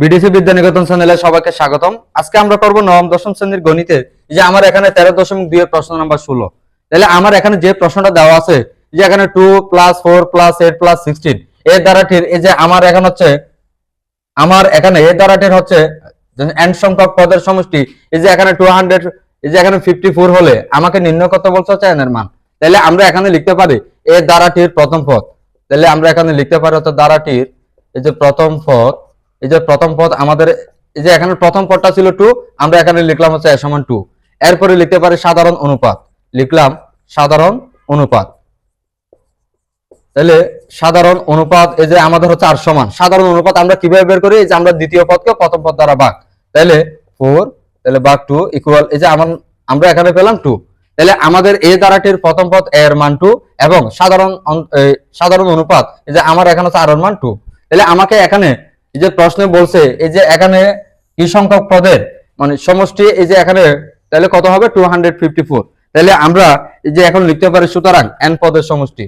BDC Vidyaniketan চ্যানেলে সবাইকে স্বাগতম। আজকে আমরা করব নবম, দশম শ্রেণির গণিতের। যে আমার এখানে তেরো দশমিক দুই প্রশ্ন নাম্বার ষোলো। তাহলে আমার এখানে যে প্রশ্নটা দেওয়া আছে যে এখানে two plus four plus eight plus sixteen এর দ্বারাটির, এই যে আমার এখন হচ্ছে, আমার এখানে এর দ্বারাটির হচ্ছে এন সংখ্যক পদের সমষ্টি, এই যে এখানে টু হান্ড্রেড এই যে এখানে ফিফটি ফোর হলে আমাকে নির্ণয় করতে বলছে হচ্ছে এন এর মান। তাহলে আমরা এখানে লিখতে পারি এর দ্বারাটির প্রথম পদ। তাহলে আমরা এখানে লিখতে পারি হচ্ছে দ্বারাটির, এই যে প্রথম পদ এই যে প্রথম পদ আমাদের, এই যে এখানে প্রথম পদটা ছিল টু আমরা এখানে লিখলাম হচ্ছে এ সমান টু এরপরে লিখতে পারি সাধারণ অনুপাত। লিখলাম সাধারণ অনুপাত। তাহলে সাধারণ অনুপাত, এই যে আমাদের হচ্ছে আর সমান। সাধারণ অনুপাত আমরা কীভাবে বের করি? এই যে আমরা দ্বিতীয় পদকে প্রথম পদ দ্বারা ভাগ। তাহলে ফোর তাহলে ভাগ টু ইকুয়াল এই যে আমার, আমরা এখানে পেলাম টু তাহলে আমাদের এ দ্বারাটির প্রথম পদ এর মান টু এবং সাধারণ এই সাধারণ অনুপাত, এই যে আমার এখানে হচ্ছে আর মান টু তাহলে আমাকে এখানে এই যে প্রশ্নে বলছে, এই যে এখানে কি সংখ্যক পদের? মানে সমষ্টি এই যে এখানে, তাহলে কত হবে? টু হান্ড্রেড ফিফটি ফোর তাহলে আমরা এই যে এখন লিখতে পারি সুতরাং এন পদের সমষ্টি।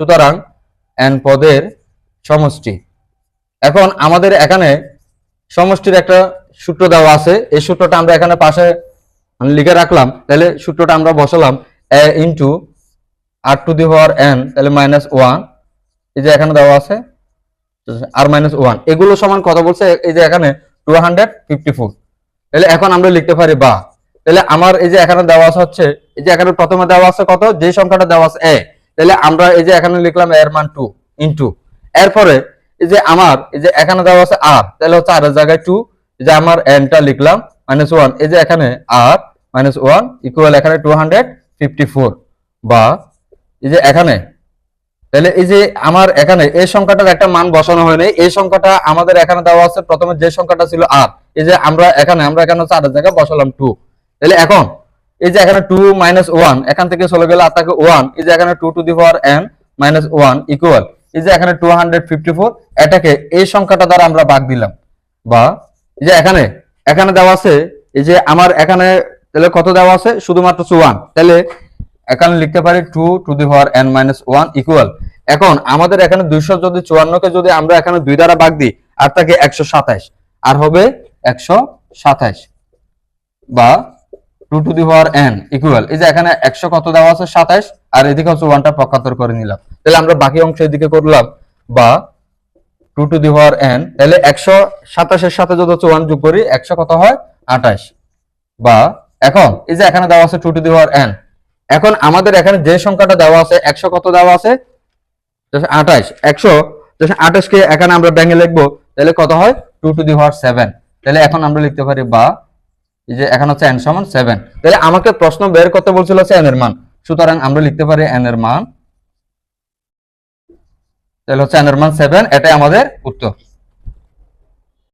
সুতরাং এন পদের সমষ্টি। এখন আমাদের এখানে সমষ্টির একটা সূত্র দেওয়া আছে। এই সূত্রটা আমরা এখানে পাশে মানে লিখে রাখলাম। তাহলে সূত্রটা আমরা বসালাম a into r to the power n তাহলে মাইনাস ওয়ান এই যে এখানে দেওয়া আছে। আর মাইনাস ওয়ান এগুলো সমান কত বলছে এই যে এখানে টু হান্ড্রেড ফিফটি ফোর তাহলে এখন আমরা লিখতে পারি বা। তাহলে আমার এই যে এখানে দেওয়া আছে হচ্ছে, এই যে এখানে প্রথমে দেওয়া আছে কত? যে সংখ্যাটা দেওয়া আছে এ তাহলে আমরা এই যে এখানে লিখলাম এর মান টু ইন্টু এরপরে এই যে আমার, এই যে এখানে দেওয়া আছে আর তাহলে হচ্ছে আর জায়গায় টু যে আমার এনটা লিখলাম মাইনাস ওয়ান এই যে এখানে আর মাইনাস ওয়ান ইকুয়াল এখানে টু হান্ড্রেড ফিফটি ফোর বা, এই যে এখানে তাহলে এই যে আমার এখানে এই সংখ্যাটার একটা মান বসানো হয়নি, এই সংখ্যাটা আমাদের এখানে দেওয়া আছে, প্রথমে যে সংখ্যাটা ছিল আর এই যে আমরা এখানে আমরা এখানে হচ্ছে আরের জায়গায় বসালাম টু তাহলে এখন, এই যে এখানে টু মাইনাস ওয়ান এখান থেকে চলে গেলে আর থাকে ওয়ান এই যে এখানে two to the power n minus one equal এই যে এখানে টু হান্ড্রেড ফিফটি ফোর এটাকে এই সংখ্যাটা দ্বারা আমরা ভাগ দিলাম। বা, এই যে এখানে এখানে দেওয়া আছে, এই যে আমার এখানে, তাহলে কত দেওয়া আছে? শুধুমাত্র ওয়ান তাহলে এখানে লিখতে পারি two to the power n minus one equal এখন আমাদের এখানে দুইশো যদি চুয়ান্নকে যদি আমরা এখানে দুই দ্বারা ভাগ দিই, আর থাকে একশো সাতাইশ। আর হবে একশো সাতাইশ বা two to the power n equal এই যে এখানে একশো কত দেওয়া আছে? সাতাইশ। আর এদিকে হচ্ছে ওয়ানটা পঁচাত্তর করে নিলাম। তাহলে আমরা বাকি অংশ এদিকে করলাম বা two to the power n তাহলে একশো সাতাশের সাথে যদি হচ্ছে ওয়ান যোগ করি, একশো কত হয়? আঠাশ বা এখন এই যে এখানে দেওয়া আছে two to the power n এখন আমাদের এখানে যে সংখ্যাটা দেওয়া আছে, একশো কত দেওয়া আছে? আঠাশ, একশো আঠাশকে এখানে আমরা ব্যাঙে লিখব, তাহলে কত হয়? Two to the power seven তাহলে এখন আমরা লিখতে পারি বা, এই যে এখন হচ্ছে এন সমান সেভেন তাহলে আমাকে প্রশ্ন বের করতে বলছিল হচ্ছে এন এর মান। সুতরাং আমরা লিখতে পারি এন এর মান। তাহলে হচ্ছে এন এর মান সেভেন এটাই আমাদের উত্তর।